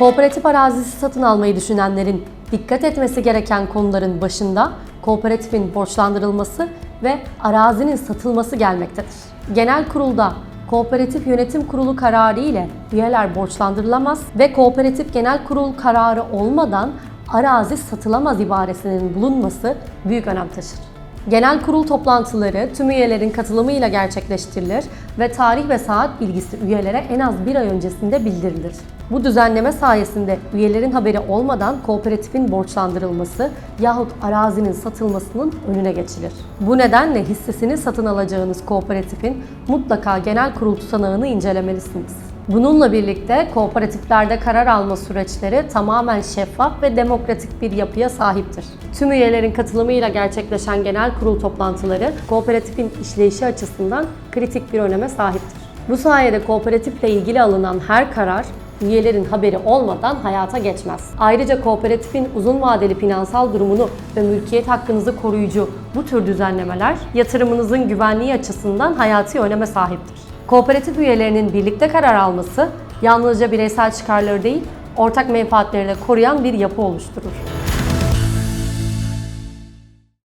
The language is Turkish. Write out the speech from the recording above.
Kooperatif arazisi satın almayı düşünenlerin dikkat etmesi gereken konuların başında kooperatifin borçlandırılması ve arazinin satılması gelmektedir. Genel kurulda Kooperatif Yönetim Kurulu kararı ile üyeler borçlandırılamaz ve Kooperatif Genel Kurul kararı olmadan arazi satılamaz ibaresinin bulunması büyük önem taşır. Genel kurul toplantıları tüm üyelerin katılımıyla gerçekleştirilir ve tarih ve saat bilgisi üyelere en az bir ay öncesinde bildirilir. Bu düzenleme sayesinde üyelerin haberi olmadan kooperatifin borçlandırılması yahut arazinin satılmasının önüne geçilir. Bu nedenle hissesini satın alacağınız kooperatifin mutlaka genel kurul tutanağını incelemelisiniz. Bununla birlikte kooperatiflerde karar alma süreçleri tamamen şeffaf ve demokratik bir yapıya sahiptir. Tüm üyelerin katılımıyla gerçekleşen genel kurul toplantıları kooperatifin işleyişi açısından kritik bir öneme sahiptir. Bu sayede kooperatifle ilgili alınan her karar üyelerin haberi olmadan hayata geçmez. Ayrıca kooperatifin uzun vadeli finansal durumunu ve mülkiyet hakkınızı koruyucu bu tür düzenlemeler yatırımınızın güvenliği açısından hayati öneme sahiptir. Kooperatif üyelerinin birlikte karar alması yalnızca bireysel çıkarları değil, ortak menfaatleri de koruyan bir yapı oluşturur.